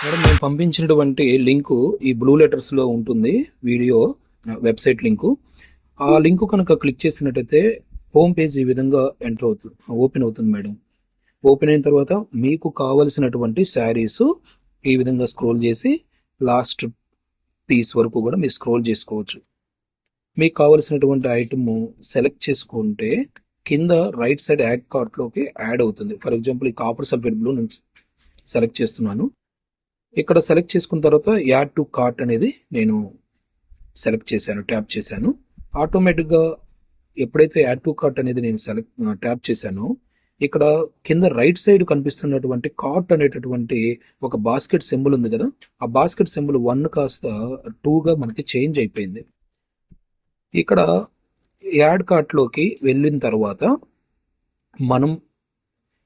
Madam మేము పంపించినటువంటి link ఈ బ్లూ లెటర్స్లో ఉంటుంది వీడియో వెబ్సైట్ లింకు. ఆ లింకు కనుక క్లిక్ చేసినట్టయితే హోమ్ పేజ్ ఈ విధంగా ఎంటర్ అవుతుంది ఓపెన్ అవుతుంది మేడం. ఓపెన్ అయిన తర్వాత మీకు కావలసినటువంటి శారీస్ ఈ విధంగా స్క్రోల్ చేసి లాస్ట్ పీస్ వరకు కూడా మీరు స్క్రోల్ చేసుకోవచ్చు. మీకు కావలసినటువంటి ఐటమ్ సెలెక్ట్ చేసుకుంటే కింద రైట్ సైడ్ యాడ్ కార్ట్లోకి యాడ్ అవుతుంది. ఫర్ ఎగ్జాంపుల్ ఈ కాపర్ సల్ఫేట్ బ్లూ నేను సెలెక్ట్ చేస్తున్నాను. ఇక్కడ సెలెక్ట్ చేసుకున్న తర్వాత యాడ్ టు కార్ట్ అనేది నేను సెలెక్ట్ చేశాను ట్యాప్ చేశాను. ఆటోమేటిక్గా ఎప్పుడైతే యాడ్ టు కార్ట్ అనేది నేను సెలెక్ట్ ట్యాప్ చేశానో ఇక్కడ కింద రైట్ సైడ్ కనిపిస్తున్నటువంటి కార్ట్ అనేటటువంటి ఒక బాస్కెట్ సింబల్ ఉంది కదా ఆ బాస్కెట్ సింబల్ వన్ కాస్త టూగా మనకి చేంజ్ అయిపోయింది. ఇక్కడ యాడ్ కార్ట్లోకి వెళ్ళిన తర్వాత మనం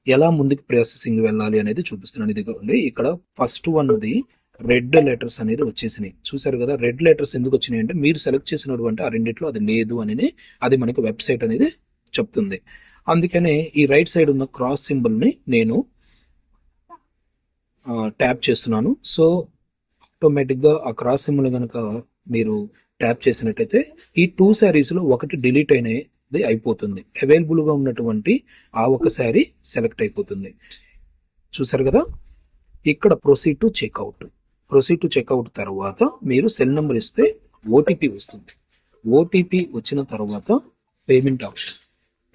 ఎలా ముందుకు ప్రాసెసింగ్ వెళ్ళాలి అనేది చూపిస్తున్నాను ఇదిగోండి ఇక్కడ ఫస్ట్ వన్ది రెడ్ లెటర్స్ అనేది వచ్చేసినాయి. చూసారు కదా రెడ్ లెటర్స్ ఎందుకు వచ్చినాయి అంటే మీరు సెలెక్ట్ చేసినటువంటి ఆ రెండిట్లో అది లేదు అని అది మనకి వెబ్సైట్ అనేది చెప్తుంది. అందుకనే ఈ రైట్ సైడ్ ఉన్న క్రాస్ సింబల్ని నేను ట్యాప్ చేస్తున్నాను. సో ఆటోమేటిక్గా ఆ క్రాస్ సింబల్ కనుక మీరు ట్యాప్ చేసినట్టయితే ఈ టూ శారీస్లో ఒకటి డిలీట్ అయినాయి అయిపోతుంది. అవైలబుల్గా ఉన్నటువంటి ఆ ఒక శారీ సెలెక్ట్ అయిపోతుంది. చూసారు కదా? ఇక్కడ proceed to checkout proceed to checkout తర్వాత మీరు సెల్ నెంబర్ ఇస్తే ఓటీపీ వస్తుంది. ఓటీపీ వచ్చిన తర్వాత పేమెంట్ ఆప్షన్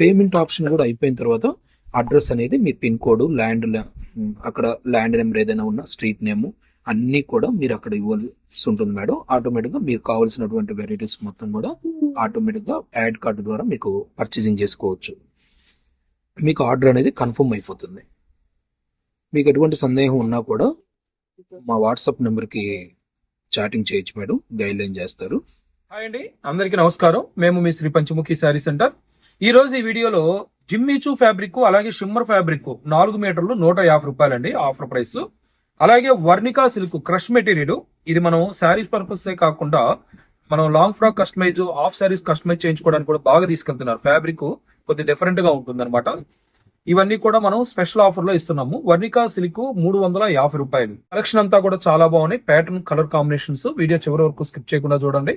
పేమెంట్ ఆప్షన్ కూడా అయిపోయిన తర్వాత అడ్రస్ అనేది మీ పిన్ కోడ్ ల్యాండ్ అక్కడ ల్యాండ్ నెంబర్ ఏదైనా ఉన్న స్ట్రీట్ నేమ్ అన్నీ కూడా మీరు అక్కడ ఇవ్వాల్సి ఉంటుంది మేడం. ఆటోమేటిక్గా మీకు కావాల్సినటువంటి వెరైటీస్ మొత్తం కూడా ఆటోమేటిక్గా యాడ్ కార్డు ద్వారా మీకు పర్చేసింగ్ చేసుకోవచ్చు. మీకు ఆర్డర్ అనేది కన్ఫర్మ్ అయిపోతుంది. మీకు ఎటువంటి సందేహం ఉన్నా కూడా మా వాట్సాప్ నెంబర్కి చాటింగ్ చేయొచ్చు మేడం. గైడ్ లైన్ చేస్తారు. హాయ్ అండి. అందరికీ నమస్కారం. మేము మీ శ్రీ పంచముఖి శారీ సెంటర్. ఈ రోజు ఈ వీడియోలో జిమ్మిచూ ఫ్యాబ్రిక్ అలాగే షిమ్మర్ ఫ్యాబ్రిక్ నాలుగు మీటర్లు నూట యాభై రూపాయలండి ఆఫర్ ప్రైస్. అలాగే వర్ణికా సిల్క్ క్రష్ మెటీరియల్. ఇది మనం శారీస్ పర్పస్ కాకుండా మనం long frock customise half saris customise చేయించుకోవడానికి కూడా బాగా తీసుకెళ్తున్నారు. ఫ్యాబ్రిక్ కొద్ది డిఫరెంట్గా ఉంటుంది ఇవన్నీ కూడా మనం స్పెషల్ ఆఫర్లో ఇస్తున్నాము. వర్ణికా సిల్క్ మూడు వందల యాభై రూపాయలు. కలెక్షన్ అంతా కూడా చాలా బాగున్నాయి. ప్యాటర్న్ కలర్ కాంబినేషన్స్ వీడియో చివరి వరకు స్కిప్ చేయకుండా చూడండి.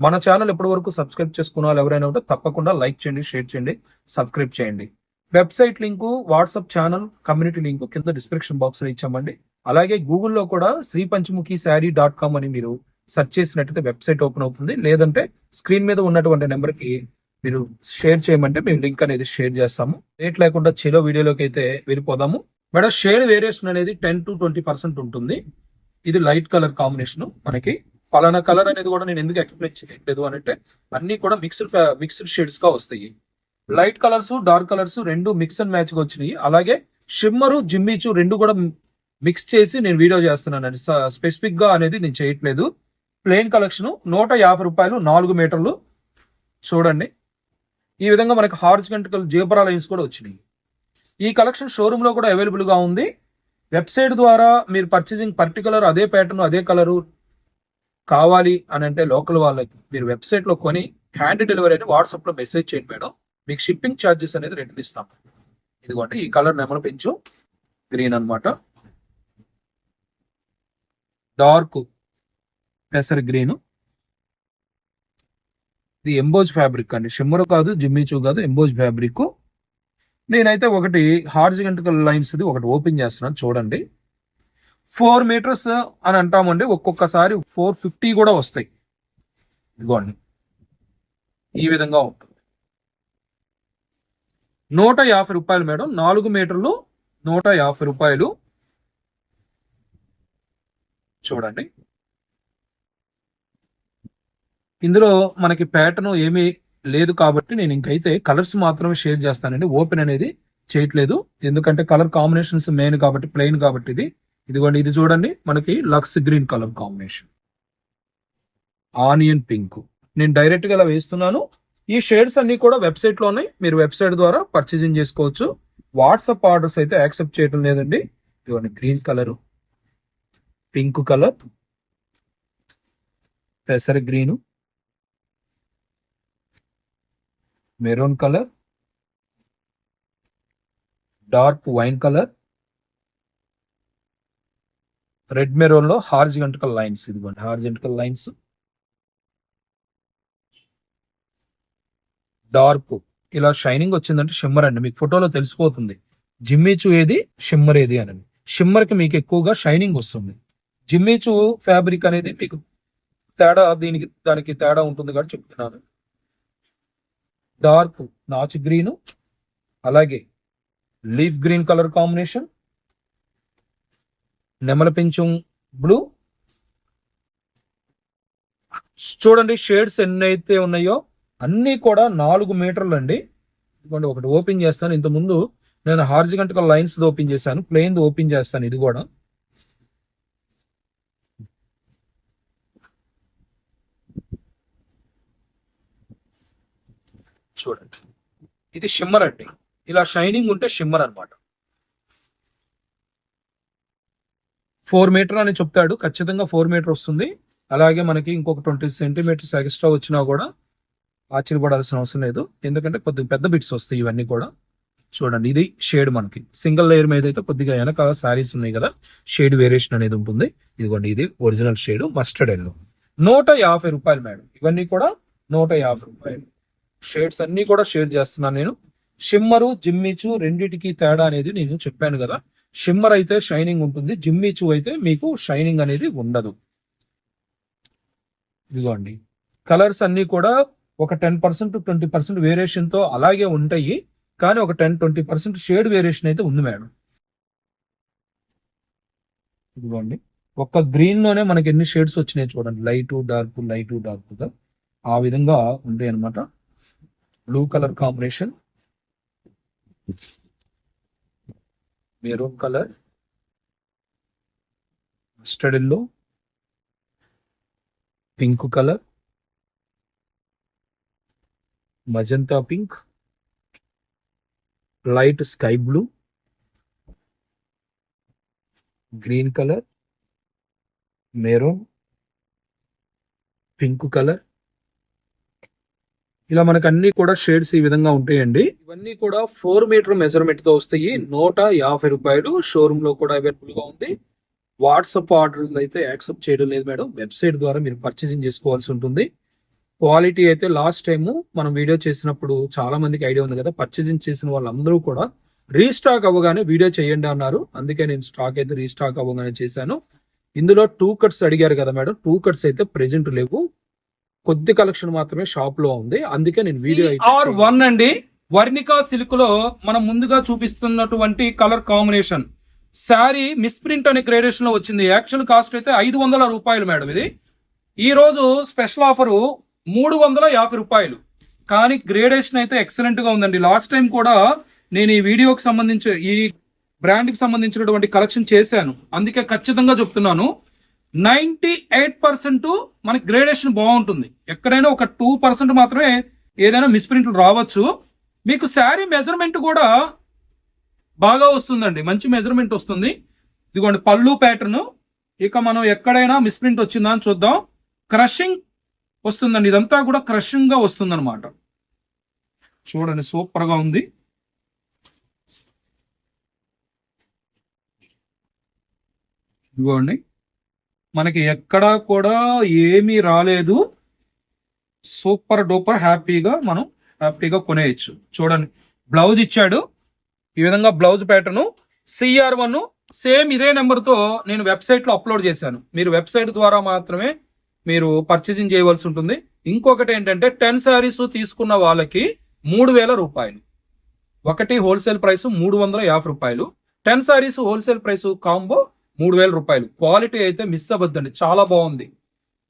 మన ఛానల్ ఎప్పటి వరకు సబ్స్క్రైబ్ చేసుకున్న వాళ్ళు ఎవరైనా ఉంటే తప్పకుండా లైక్ చేయండి షేర్ చేయండి సబ్స్క్రైబ్ చేయండి. Website link WhatsApp channel community link కింద డిస్క్రిప్షన్ బాక్స్లో ఇచ్చామండి. అలాగే గూగుల్లో కూడా శ్రీ పంచముఖి శారీ డాట్ కామ్ అని మీరు సెర్చ్ చేసినట్టయితే వెబ్సైట్ ఓపెన్ అవుతుంది. లేదంటే స్క్రీన్ మీద ఉన్నటువంటి నెంబర్కి మీరు షేర్ చేయమంటే మేము లింక్ అనేది షేర్ చేస్తాము. రేట్ లేకుండా చెలో వీడియోలోకి అయితే వెళ్ళిపోదాము. మేడం షేడ్ వేరియేషన్ అనేది టెన్ టు ట్వంటీ పర్సెంట్ ఉంటుంది. ఇది లైట్ కలర్ కాంబినేషన్ మనకి. పలానా కలర్ అనేది కూడా నేను ఎందుకు ఎక్స్ప్లెయిన్ చేయట్లేదు అంటే అన్ని కూడా మిక్స్డ్ మిక్స్డ్ షేడ్స్గా వస్తాయి. లైట్ కలర్స్ డార్క్ కలర్స్ రెండు మిక్స్ అండ్ మ్యాచ్గా వచ్చినాయి. అలాగే షిమ్మరు జిమ్మిచు రెండు కూడా మిక్స్ చేసి నేను వీడియో చేస్తున్నాను స్పెసిఫిక్గా అనేది నేను చేయట్లేదు. ప్లెయిన్ కలెక్షన్ నూట యాభై రూపాయలు నాలుగు మీటర్లు. చూడండి. ఈ విధంగా మనకి హార్జికంటికల్ జీబ్రా లైన్స్ కూడా వచ్చినాయి. ఈ కలెక్షన్ షోరూమ్లో కూడా అవైలబుల్గా ఉంది. వెబ్సైట్ ద్వారా మీరు పర్చేసింగ్ పర్టికులర్ అదే ప్యాటర్న్ అదే కలరు కావాలి అని అంటే లోకల్ వాళ్ళకి మీరు వెబ్సైట్లో కొని హ్యాండ్ డెలివరీ అని వాట్సాప్లో మెసేజ్ చేయండి మేడం. మీకు షిప్పింగ్ ఛార్జెస్ అనేది రిటర్న్ ఇస్తాం. ఇదిగోండి ఈ కలర్ నెమరు పెంచు. గ్రీన్ అన్నమాట. డార్క్ పెసర్ గ్రీన్. ఇది ఎంబోజ్ ఫ్యాబ్రిక్ అండి. షిమ్మర్ కాదు జిమ్మిచూ కాదు ఎంబోజ్ ఫ్యాబ్రిక్. నేనైతే ఒకటి హార్జిగంటికల్ లైన్స్ది ఒకటి ఓపెన్ చేస్తున్నాను చూడండి. ఫోర్ మీటర్స్ అని అంటామండి ఒక్కొక్కసారి ఫోర్ ఫిఫ్టీ కూడా వస్తాయి. ఇదిగోండి. ఈ విధంగా ఉంటుంది. నూట యాభై రూపాయలు మేడం నాలుగు మీటర్లు నూట యాభై రూపాయలు. చూడండి. ఇందులో మనకి ప్యాటర్న్ ఏమీ లేదు కాబట్టి నేను ఇంకైతే కలర్స్ మాత్రమే షేర్ చేస్తానండి. ఓపెన్ అనేది చేయట్లేదు. ఎందుకంటే కలర్ కాంబినేషన్స్ మెయిన్ కాబట్టి ప్లెయిన్ కాబట్టి ఇది. ఇదిగోండి ఇది చూడండి. మనకి lux green colour combination onion pink నేను డైరెక్ట్గా ఇలా వేస్తున్నాను. ఈ షేడ్స్ అన్ని కూడా వెబ్సైట్లో ఉన్నాయి. మీరు వెబ్సైట్ ద్వారా పర్చేసింగ్ చేసుకోవచ్చు. వాట్సాప్ ఆర్డర్స్ అయితే యాక్సెప్ట్ చేయడం లేదండి. ఇదిగోండి గ్రీన్ కలర్ పింక్ కలర్ పెసర green maroon colour dark wine colour red మెరూన్లో horizontal lines ఇదిగోండి హార్జిగంటికల్ లైన్స్ డార్క్ ఇలా షైనింగ్ వచ్చిందంటే షిమ్మర్ అండి మీకు ఫోటోలో తెలిసిపోతుంది. జిమ్మిచు ఏది షిమ్మర్ ఏది అని. షిమ్మర్కి మీకు ఎక్కువగా షైనింగ్ వస్తుంది. జిమ్మిచు ఫ్యాబ్రిక్ అనేది మీకు తేడా దీనికి దానికి తేడా ఉంటుంది కాబట్టి చెప్తున్నాను. డార్క్ నాచు గ్రీన్ అలాగే లీఫ్ గ్రీన్ కలర్ కాంబినేషన్ నెమల పెంచం బ్లూ. చూడండి షేడ్స్ ఎన్ని అయితే ఉన్నాయో అన్నీ కూడా నాలుగు మీటర్లు అండి. ఇదిగోండి ఒకటి ఓపెన్ చేస్తాను. ఇంతకుముందు నేను హార్జిగంటకల్ లైన్స్ ఓపెన్ చేశాను ప్లెయిన్ ఓపెన్ చేస్తాను ఇది కూడా. చూడండి. ఇది షిమ్మర్ అండి. ఇలా షైనింగ్ ఉంటే షిమ్మర్ అన్నమాట. ఫోర్ మీటర్ అని చెప్తాడు. ఖచ్చితంగా ఫోర్ మీటర్ వస్తుంది. అలాగే మనకి ఇంకొక ట్వంటీ సెంటీమీటర్స్ ఎక్స్ట్రా వచ్చినా కూడా ఆశ్చర్యపడాల్సిన అవసరం లేదు. ఎందుకంటే కొద్దిగా పెద్ద బిట్స్ వస్తాయి ఇవన్నీ కూడా. చూడండి ఇది షేడ్ మనకి. సింగిల్ లేయర్ మీద అయితే కొద్దిగా వెనక సారీస్ ఉన్నాయి కదా. షేడ్ వేరియేషన్ అనేది ఉంటుంది. ఇదిగోండి ఇది ఒరిజినల్ షేడ్ మస్టర్డ్ ఎల్లో నూట యాభై రూపాయలు మేడం ఇవన్నీ కూడా నూట యాభై రూపాయలు. షేడ్స్ అన్ని కూడా షేర్ చేస్తున్నాను నేను. షిమ్మరు జిమ్మిచు రెండిటికి తేడా అనేది నేను చెప్పాను కదా. షిమ్మర్ అయితే షైనింగ్ ఉంటుంది జిమ్మిచు అయితే మీకు షైనింగ్ అనేది ఉండదు. ఇదిగోండి. కలర్స్ అన్ని కూడా ఒక టెన్ పర్సెంట్ ట్వంటీ పర్సెంట్ వేరియేషన్తో అలాగే ఉంటాయి. కానీ ఒక ten twenty percent shade variation అయితే ఉంది మేడం. ఇదిగోండి. ఒక్క గ్రీన్లోనే మనకి ఎన్ని షేడ్స్ వచ్చినాయి చూడండి. లైట్ డార్క్ లైట్ డార్క్గా ఆ విధంగా ఉంటాయి అనమాట blue colour combination maroon colour mustard yellow pink colour magenta pink light sky blue green colour maroon pink colour ఇలా మనకు అన్ని కూడా షేడ్స్ ఈ విధంగా ఉంటాయండి. ఇవన్నీ కూడా ఫోర్ మీటర్ మెజర్మెంట్తో వస్తాయి. నూట యాభై రూపాయలు షోరూమ్లో కూడా అవైలబుల్గా ఉంది. వాట్సాప్ ఆర్డర్ అయితే యాక్సెప్ట్ చేయడం లేదు మేడం. వెబ్సైట్ ద్వారా మీరు పర్చేసింగ్ చేసుకోవాల్సి ఉంటుంది. క్వాలిటీ అయితే లాస్ట్ టైం మనం వీడియో చేసినప్పుడు చాలా మందికి ఐడియా ఉంది కదా. పర్చేసింగ్ చేసిన వాళ్ళందరూ కూడా రీస్టాక్ అవ్వగానే వీడియో చేయండి అన్నారు. అందుకే నేను స్టాక్ అయితే రీస్టాక్ అవ్వగానే చేశాను. ఇందులో టూ కట్స్ అడిగారు కదా మేడం. టూ కట్స్ అయితే ప్రెజెంట్ లేవు. కొద్ది కలెక్షన్ మాత్రమే షాప్లో ఉంది. అందుకే నేను వీడియో ఆర్ వన్ అండి. వర్ణికా సిల్క్లో మనం ముందుగా చూపిస్తున్నటువంటి కలర్ కాంబినేషన్. శారీ మిస్ప్రింట్ అనే గ్రేడేషన్లో వచ్చింది. యాక్చువల్ కాస్ట్ అయితే ఐదు వందల రూపాయలు మేడం ఇది. ఈ రోజు స్పెషల్ ఆఫర్ మూడు వందల యాభై రూపాయలు. కానీ గ్రేడేషన్ అయితే ఎక్సలెంట్గా ఉందండి. లాస్ట్ టైం కూడా నేను ఈ వీడియోకి సంబంధించి ఈ బ్రాండ్కి సంబంధించినటువంటి కలెక్షన్ చేశాను. అందుకే ఖచ్చితంగా చెప్తున్నాను. నైంటీ ఎయిట్ పర్సెంట్ మనకి గ్రేడేషన్ బాగుంటుంది. ఎక్కడైనా ఒక టూ పర్సెంట్ మాత్రమే ఏదైనా మిస్ప్రింట్లు రావచ్చు. మీకు శారీ మెజర్మెంట్ కూడా బాగా వస్తుందండి. మంచి మెజర్మెంట్ వస్తుంది. ఇదిగోండి పళ్ళు ప్యాటర్న్. ఇక మనం ఎక్కడైనా మిస్ప్రింట్ వచ్చిందా అని చూద్దాం. క్రషింగ్ వస్తుందండి. ఇదంతా కూడా క్రషింగ్గా వస్తుందన్నమాట. చూడండి సూపర్గా ఉంది. ఇదిగోండి. మనకి ఎక్కడా కూడా ఏమీ రాలేదు. సూపర్ డూపర్ హ్యాపీగా మనం హ్యాపీగా కొనేయచ్చు. చూడండి. బ్లౌజ్ ఇచ్చాడు. ఈ విధంగా blouse pattern. CR one same ఇదే నెంబర్తో నేను వెబ్సైట్లో అప్లోడ్ చేశాను. మీరు వెబ్సైట్ ద్వారా మాత్రమే మీరు పర్చేసింగ్ చేయవలసి ఉంటుంది. ఇంకొకటి ఏంటంటే టెన్ శారీస్ తీసుకున్న వాళ్ళకి మూడు వేల రూపాయలు. ఒకటి హోల్సేల్ ప్రైస్ మూడు వందల యాభై రూపాయలు. Ten saris wholesale price combo మూడు వేల రూపాయలు. క్వాలిటీ అయితే మిస్ అవ్వద్దండి. చాలా బాగుంది.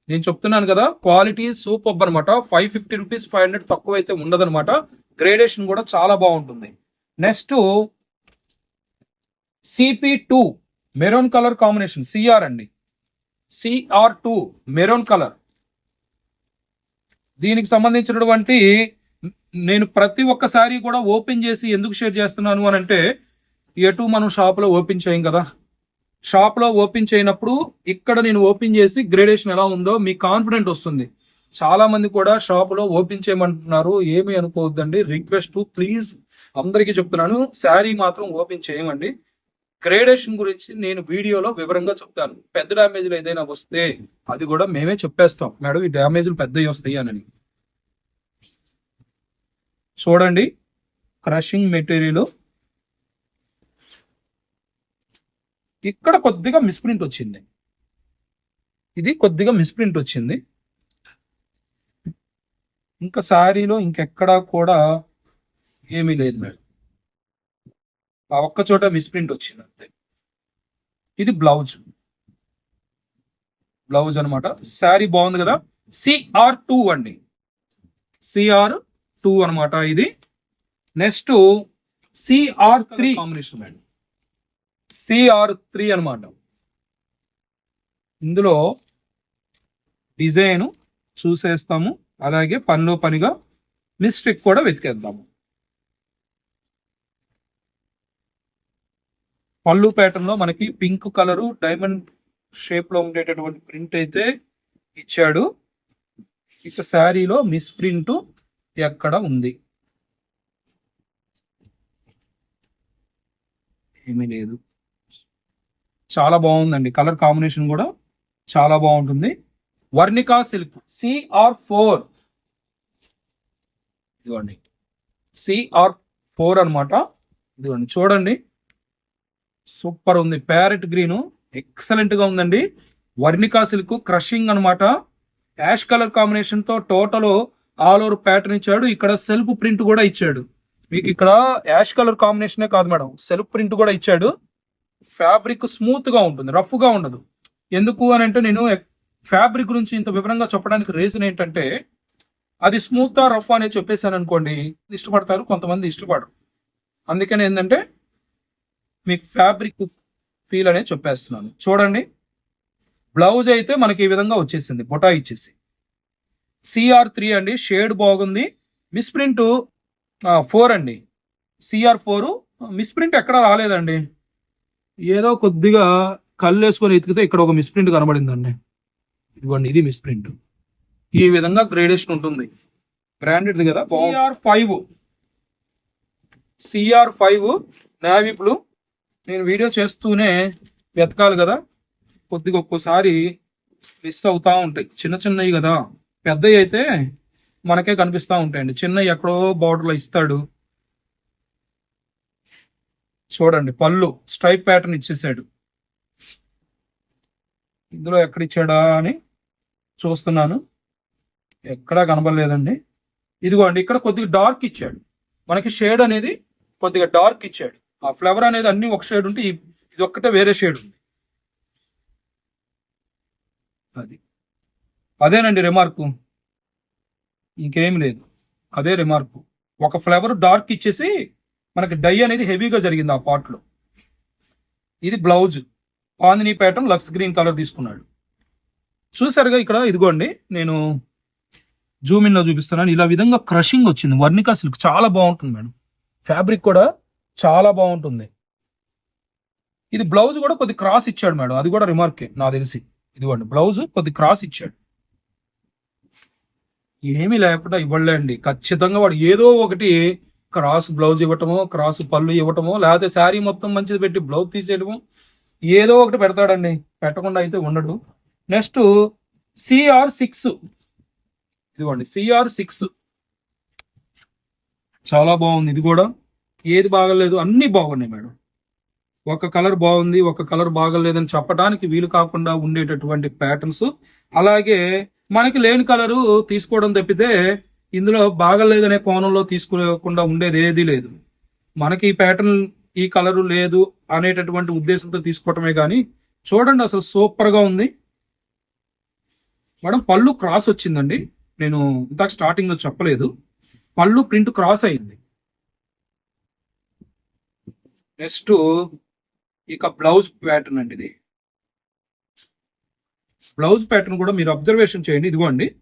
నేను చెప్తున్నాను కదా క్వాలిటీ సూపర్ అనమాట five fifty rupees five hundred తక్కువ అయితే ఉండదనమాట గ్రేడేషన్ కూడా చాలా బాగుంటుంది. Next CP two maroon colour combination. CR అండి. CR two maroon colour. దీనికి సంబంధించినటువంటి నేను ప్రతి ఒక్కసారి కూడా ఓపెన్ చేసి ఎందుకు షేర్ చేస్తున్నాను అని అంటే ఎటు మనం షాప్లో ఓపెన్ చేయం కదా. షాప్లో ఓపెన్ చేయనప్పుడు ఇక్కడ నేను ఓపెన్ చేసి గ్రేడేషన్ ఎలా ఉందో మీకు కాన్ఫిడెంట్ వస్తుంది. చాలా మంది కూడా షాపులో ఓపెన్ చేయమంటున్నారు. ఏమి అనుకోవద్దండి. రిక్వెస్ట్ ప్లీజ్ అందరికీ చెప్తున్నాను. శారీ మాత్రం ఓపెన్ చేయమండి గ్రేడేషన్ గురించి నేను వీడియోలో వివరంగా చెప్తాను. పెద్ద డ్యామేజ్లు ఏదైనా వస్తే అది కూడా మేమే చెప్పేస్తాం. మేడం ఈ డ్యామేజ్లు పెద్దవి వస్తాయి అని చూడండి. Crushing material. ఇక్కడ కొద్దిగా మిస్ప్రింట్ వచ్చింది. ఇది కొద్దిగా మిస్ప్రింట్ వచ్చింది. ఇంకా శారీలో ఇంకెక్కడా కూడా ఏమీ లేదు మేడం. ఆ ఒక్క చోట మిస్ప్రింట్ వచ్చింది అంతే. ఇది బ్లౌజ్. బ్లౌజ్ అన్నమాట. శారీ బాగుంది కదా. సిఆర్ టూ అండి. సిఆర్ టూ అన్నమాట ఇది. Next CR three combination madam. CR three అనమాట ఇందులో డిజైన్ చూసేస్తాము. అలాగే పనిలో పనిగా మిస్టేక్ కూడా వెతికేద్దాము. పళ్ళు ప్యాటర్న్లో మనకి పింక్ కలరు డైమండ్ షేప్లో ఉండేటటువంటి ప్రింట్ అయితే ఇచ్చాడు. ఇక శారీలో మిస్ ప్రింట్ ఎక్కడ ఉంది? ఏమీ లేదు. చాలా బాగుందండి. కలర్ కాంబినేషన్ కూడా చాలా బాగుంటుంది. వర్ణికా సిల్క్ సిఆర్ ఫోర్ ఇదిగోండి. సిఆర్ ఫోర్ అనమాట ఇదిగోండి చూడండి. సూపర్ ఉంది. ప్యారెట్ గ్రీన్ ఎక్సలెంట్గా ఉందండి. వర్ణికా సిల్క్ క్రషింగ్ అనమాట యాష్ కలర్ కాంబినేషన్తో టోటల్ ఆల్ ఓవర్ ప్యాటర్న్ ఇచ్చాడు. ఇక్కడ సెల్ఫ్ ప్రింట్ కూడా ఇచ్చాడు. మీకు ఇక్కడ యాష్ కలర్ కాంబినేషనే కాదు మేడం. సెల్ఫ్ ప్రింట్ కూడా ఇచ్చాడు. ఫ్యాబ్రిక్ స్మూత్గా ఉంటుంది రఫ్గా ఉండదు. ఎందుకు అని అంటే నేను ఫ్యాబ్రిక్ గురించి ఇంత వివరంగా చెప్పడానికి రీజన్ ఏంటంటే అది స్మూత్గా రఫ్ అనేది చెప్పేశాను అనుకోండి ఇష్టపడతారు కొంతమంది ఇష్టపడరు. అందుకని ఏంటంటే మీకు ఫ్యాబ్రిక్ ఫీల్ అనేది చెప్పేస్తున్నాను. చూడండి. బ్లౌజ్ అయితే మనకి ఈ విధంగా వచ్చేసింది బొటా ఇచ్చేసి. సిఆర్ త్రీ అండి షేడ్ బాగుంది. మిస్ప్రింట్ ఫోర్ అండి. సిఆర్ ఫోర్ మిస్ప్రింట్ ఎక్కడ రాలేదండి. ఏదో కొద్దిగా కళ్ళు వేసుకొని ఎతికితే ఇక్కడ ఒక మిస్ప్రింట్ కనబడిందండి. ఇదిగోండి ఇది మిస్ప్రింట్ ఈ విధంగా గ్రేడేషన్ ఉంటుంది. బ్రాండెడ్ కదా CR five CR five navy blue నేను వీడియో చేస్తూనే వెతకాలి కదా. కొద్దిగా ఒక్కోసారి మిస్ అవుతా ఉంటాయి. చిన్న చిన్నవి కదా. పెద్దవి అయితే మనకే కనిపిస్తూ ఉంటాయండి. చిన్నవి ఎక్కడో బార్డర్లో ఇస్తాడు. చూడండి పళ్ళు స్ట్రైప్ ప్యాటర్న్ ఇచ్చేసాడు. ఇందులో ఎక్కడ ఇచ్చాడా అని చూస్తున్నాను. ఎక్కడా కనబడలేదండి. ఇదిగోండి ఇక్కడ కొద్దిగా డార్క్ ఇచ్చాడు. మనకి షేడ్ అనేది కొద్దిగా డార్క్ ఇచ్చాడు. ఆ ఫ్లవర్ అనేది అన్ని ఒక షేడ్ ఉంటే ఇది ఒక్కటే వేరే షేడ్ ఉంది. అది. అదేనండి రిమార్కు ఇంకేం లేదు. అదే రిమార్కు ఒక ఫ్లవర్ డార్క్ ఇచ్చేసి మనకి డై అనేది హెవీగా జరిగింది ఆ పాట్లో ఇది బ్లౌజ్. పాందిని ప్యాటర్న్ లక్స్ గ్రీన్ కలర్ తీసుకున్నాడు. చూసారుగా ఇక్కడ ఇదిగోండి నేను జూమ్ ఇన్ చూపిస్తున్నాను. ఇలా విధంగా క్రషింగ్ వచ్చింది. వర్ణికా సిల్క్ చాలా బాగుంటుంది మేడం. ఫ్యాబ్రిక్ కూడా చాలా బాగుంటుంది. ఇది బ్లౌజ్ కూడా కొద్ది క్రాస్ ఇచ్చాడు మేడం. అది కూడా రిమార్కే నా తెలిసి. ఇదిగోండి బ్లౌజ్ కొద్ది క్రాస్ ఇచ్చాడు. ఏమీ లేకుండా ఇవ్వలేండి. ఖచ్చితంగా వాడు ఏదో ఒకటి క్రాస్ బ్లౌజ్ ఇవ్వటమో క్రాస్ పళ్ళు ఇవ్వటమో లేకపోతే శారీ మొత్తం మంచిది పెట్టి బ్లౌజ్ తీసేయడము ఏదో ఒకటి పెడతాడండి. పెట్టకుండా అయితే ఉండడు. నెక్స్ట్ సిఆర్ సిక్స్ ఇదిగోండి సిఆర్ సిక్స్ చాలా బాగుంది ఇది కూడా. ఏది బాగలేదు అన్ని బాగున్నాయి మేడం. ఒక కలర్ బాగుంది ఒక కలర్ బాగలేదని చెప్పడానికి వీలు కాకుండా ఉండేటటువంటి ప్యాటర్న్స్ అలాగే మనకి లేని కలరు తీసుకోవడం తప్పితే ఇందులో బాగలేదనే కోణంలో తీసుకోకుండా ఉండేది ఏదీ లేదు. మనకి ఈ ప్యాటర్న్ ఈ కలరు లేదు అనేటటువంటి ఉద్దేశంతో తీసుకోవటమే కానీ చూడండి అసలు సూపర్గా ఉంది. మేడం పళ్ళు క్రాస్ వచ్చిందండి. నేను ఇందాక స్టార్టింగ్లో చెప్పలేదు. పళ్ళు ప్రింట్ క్రాస్ అయింది. నెక్స్ట్ ఇక బ్లౌజ్ ప్యాటర్న్ అండి ఇది. బ్లౌజ్ ప్యాటర్న్ కూడా మీరు అబ్జర్వేషన్ చేయండి. ఇదిగోండి.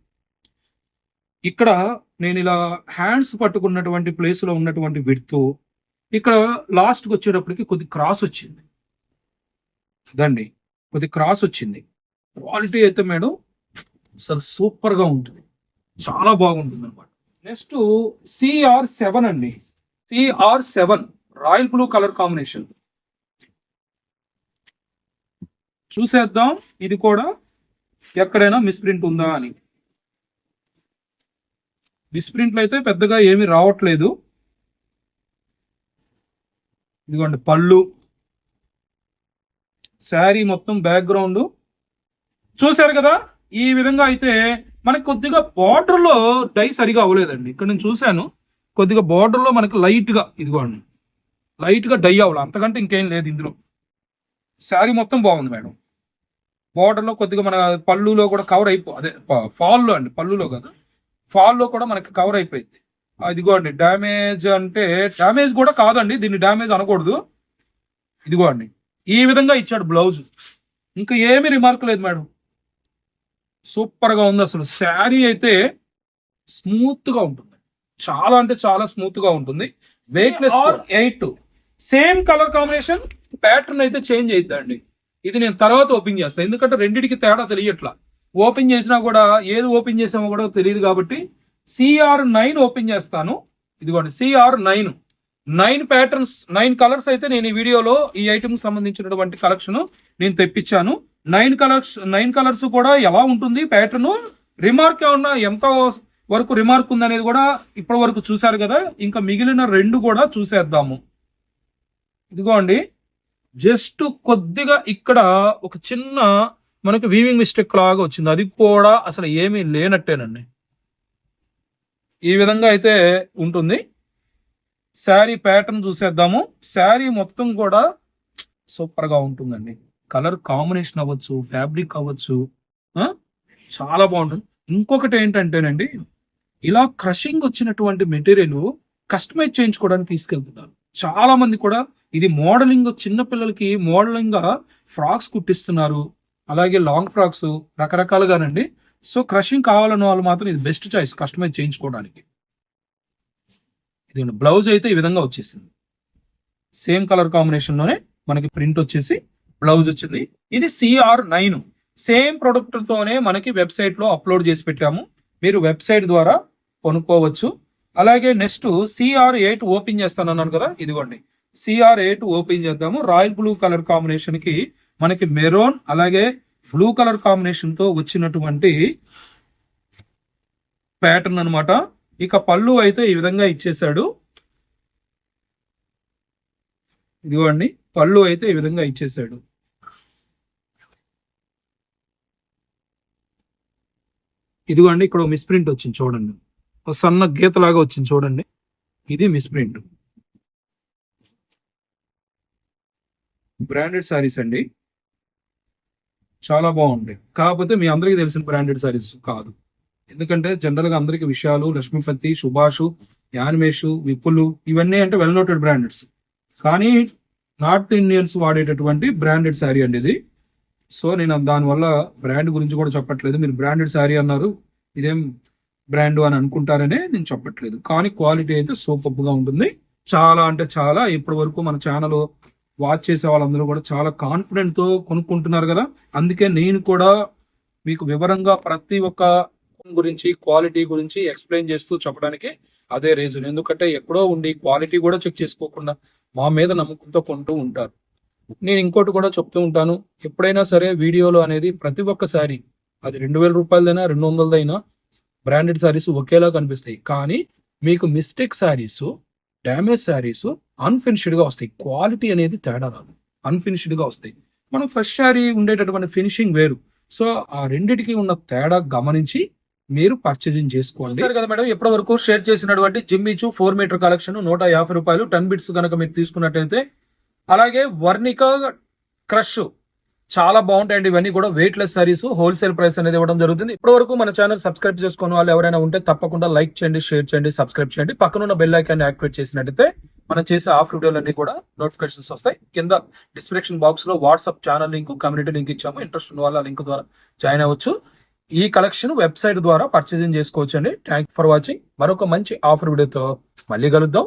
ఇక్కడ నేను ఇలా హ్యాండ్స్ పట్టుకున్నటువంటి ప్లేస్లో ఉన్నటువంటి విడ్త్ ఇక్కడ లాస్ట్కి వచ్చేటప్పటికి కొద్ది క్రాస్ వచ్చింది. దండి కొద్ది క్రాస్ వచ్చింది. క్వాలిటీ అయితే మేడం అసలు సూపర్గా ఉంటుంది. చాలా బాగుంటుంది అనమాట నెక్స్ట్ సిఆర్ సెవెన్ అండి. CR seven royal blue colour combination చూసేద్దాం ఇది కూడా ఎక్కడైనా మిస్ప్రింట్ ఉందా అని. డిస్ప్రింట్లు అయితే పెద్దగా ఏమీ రావట్లేదు. ఇదిగోండి పళ్ళు. శారీ మొత్తం బ్యాక్గ్రౌండ్. చూశారు కదా ఈ విధంగా అయితే మనకు కొద్దిగా బార్డర్లో డై సరిగా అవ్వలేదండి. ఇక్కడ నేను చూశాను కొద్దిగా బార్డర్లో మనకి లైట్గా ఇదిగోండి లైట్గా డై అవ్వాలి. అంతకంటే ఇంకేం లేదు ఇందులో. శారీ మొత్తం బాగుంది మేడం. బార్డర్లో కొద్దిగా మన పళ్ళులో కూడా కవర్ అయిపో అదే ఫాల్లో అండి పళ్ళులో కదా. Fall లో కూడా మనకి కవర్ అయిపోయింది. ఇదిగోండి డ్యామేజ్ అంటే డ్యామేజ్ కూడా కాదండి దీన్ని డ్యామేజ్ అనకూడదు. ఇదిగోండి ఈ విధంగా ఇచ్చాడు బ్లౌజ్. ఇంకా ఏమీ రిమార్క్ లేదు మేడం. సూపర్గా ఉంది అసలు. శారీ అయితే స్మూత్గా ఉంటుంది. చాలా అంటే చాలా స్మూత్గా ఉంటుంది weight less eight same colour combination pattern అయితే చేంజ్ అయిద్దండి. ఇది నేను తర్వాత ఓపెన్ చేస్తాను. ఎందుకంటే రెండిటికి తేడా తెలియట్లా. ఓపెన్ చేసినా కూడా ఏది ఓపెన్ చేసామో కూడా తెలియదు కాబట్టి సిఆర్ నైన్ ఓపెన్ చేస్తాను. ఇదిగోండి CR nine nine patterns nine colours అయితే నేను ఈ వీడియోలో ఈ ఐటమ్ సంబంధించినటువంటి కలెక్షన్ నేను తెప్పించాను. నైన్ కలర్స్ నైన్ కలర్స్ కూడా ఎలా ఉంటుంది ప్యాటర్న్ రిమార్క్ ఏమన్నా ఎంత వరకు రిమార్క్ ఉంది అనేది కూడా ఇప్పటి వరకు చూశారు కదా. ఇంకా మిగిలిన రెండు కూడా చూసేద్దాము. ఇదిగోండి జస్ట్ కొద్దిగా ఇక్కడ ఒక చిన్న మనకి వీవింగ్ మిస్టేక్ లాగా వచ్చింది. అది కూడా అసలు ఏమీ లేనట్టేనండి. ఈ విధంగా అయితే ఉంటుంది. శారీ ప్యాటర్న్ చూసేద్దాము. శారీ మొత్తం కూడా సూపర్గా ఉంటుందండి. కలర్ కాంబినేషన్ అవ్వచ్చు ఫ్యాబ్రిక్ అవ్వచ్చు చాలా బాగుంటుంది. ఇంకొకటి ఏంటంటేనండి ఇలా క్రషింగ్ వచ్చినటువంటి మెటీరియల్ కస్టమైజ్ చేయించుకోవడానికి తీసుకెళ్తున్నారు. చాలా మంది కూడా ఇది మోడలింగ్ చిన్న పిల్లలకి మోడలింగ్గా ఫ్రాక్స్ కుట్టిస్తున్నారు. అలాగే లాంగ్ ఫ్రాక్స్ రకరకాలుగానండి. సో క్రషింగ్ కావాలన్న వాళ్ళు మాత్రం ఇది బెస్ట్ చాయిస్ కస్టమైజ్ చేయించుకోవడానికి. ఇది బ్లౌజ్ అయితే ఈ విధంగా వచ్చేసింది. సేమ్ కలర్ కాంబినేషన్లోనే మనకి ప్రింట్ వచ్చేసి బ్లౌజ్ వచ్చింది. ఇది సిఆర్ నైన్. సేమ్ ప్రొడక్ట్ తోనే మనకి వెబ్సైట్లో అప్లోడ్ చేసి పెట్టాము. మీరు వెబ్సైట్ ద్వారా కొనుక్కోవచ్చు. అలాగే నెక్స్ట్ సిఆర్ ఎయిట్ ఓపెన్ చేస్తాను అన్నాను కదా ఇదిగోండి. సిఆర్ ఎయిట్ ఓపెన్ చేద్దాము. రాయల్ బ్లూ కలర్ కాంబినేషన్కి మనకి మెరోన్ అలాగే బ్లూ కలర్ కాంబినేషన్తో వచ్చినటువంటి ప్యాటర్న్ అనమాట ఇక పళ్ళు అయితే ఈ విధంగా ఇచ్చేసాడు ఇదిగోండి పళ్ళు అయితే ఈ విధంగా ఇచ్చేసాడు ఇదిగోండి ఇక్కడ మిస్ప్రింట్ వచ్చింది చూడండి. ఒక సన్న గీతలాగా వచ్చింది చూడండి. ఇది మిస్ప్రింట్. బ్రాండెడ్ సారీస్ అండి. చాలా బాగుంటాయి కాకపోతే మీ అందరికీ తెలిసిన బ్రాండెడ్ సారీస్ కాదు. ఎందుకంటే జనరల్గా అందరికీ అందరికి విషయాలు లక్ష్మీపతి సుభాషు యానిమేషు విపులు ఇవన్నీ అంటే వెల్ నోటెడ్ బ్రాండెడ్స్ కానీ నార్త్ ఇండియన్స్ వాడేటటువంటి బ్రాండెడ్ శారీ అండి ఇది సో నేను దానివల్ల బ్రాండ్ గురించి కూడా చెప్పట్లేదు. మీరు బ్రాండెడ్ శారీ అన్నారు ఇదేం బ్రాండ్ అని అనుకుంటారనే నేను చెప్పట్లేదు. కానీ క్వాలిటీ అయితే సూపర్గా ఉంటుంది. చాలా అంటే చాలా. ఇప్పటి వరకు మన ఛానల్ వాచ్ చేసే వాళ్ళందరూ కూడా చాలా కాన్ఫిడెంట్తో కొనుక్కుంటున్నారు కదా. అందుకే నేను కూడా మీకు వివరంగా ప్రతి ఒక్క గురించి క్వాలిటీ గురించి ఎక్స్ప్లెయిన్ చేస్తూ చెప్పడానికి అదే రీజన్ ఎందుకంటే ఎక్కడో ఉండి క్వాలిటీ కూడా చెక్ చేసుకోకుండా మా మీద నమ్మకంతో కొంటూ ఉంటారు. నేను ఇంకోటి కూడా చెప్తూ ఉంటాను. ఎప్పుడైనా సరే వీడియోలో అనేది ప్రతి ఒక్క శారీ అది రెండు వేల రూపాయలదైనా రెండు వందలదైనా బ్రాండెడ్ శారీస్ ఒకేలా కనిపిస్తాయి. కానీ మీకు మిస్టేక్ శారీస్ డ్యామేజ్ శారీస్ అన్ఫినిష్డ్గా వస్తాయి. క్వాలిటీ అనేది తేడా రాదు. అన్ఫినిష్డ్గా వస్తాయి. మనం ఫస్ట్ శారీ ఉండేటటువంటి ఫినిషింగ్ వేరు. సో ఆ రెండిటికి ఉన్న తేడా గమనించి మీరు పర్చేజింగ్ చేసుకోండి. సరే కదా మేడం ఇప్పటి వరకు షేర్ చేసినటువంటి జిమ్మిచు ఫోర్ మీటర్ కలెక్షన్ నూట యాభై రూపాయలు టెన్ బిట్స్ కనుక మీరు తీసుకున్నట్టయితే అలాగే వర్ణిక క్రష్ చాలా బాగుంటాయండి. ఇవన్నీ కూడా weight less saris wholesale price అనేది ఇవ్వడం జరుగుతుంది. ఇప్పటి వరకు మన ఛానల్ సబ్స్క్రైబ్ చేసుకున్న వాళ్ళు ఎవరైనా ఉంటే తప్పకుండా లైక్ చేయండి షేర్ చేయండి సబ్స్క్రైబ్ చేయండి. పక్కన ఉన్న బెల్ ఐకాన్ యాక్టివేట్ చేసినట్టయితే మనం చేసే ఆఫ్ వీడియోలన్నీ కూడా నోటిఫికేషన్స్ వస్తాయి. కింద డిస్క్రిప్షన్ బాక్స్లో WhatsApp channel link community link ఇచ్చాము. ఇంట్రెస్ట్ ఉన్న వాళ్ళు లింక్ ద్వారా జాయిన్ అవ్వచ్చు. ఈ కలెక్షన్ వెబ్సైట్ ద్వారా పర్చేసింగ్ చేసుకోవచ్చు అండి థ్యాంక్ ఫర్ వాచింగ్ మరొక మంచి ఆఫర్ వీడియోతో మళ్ళీ కలుద్దాం.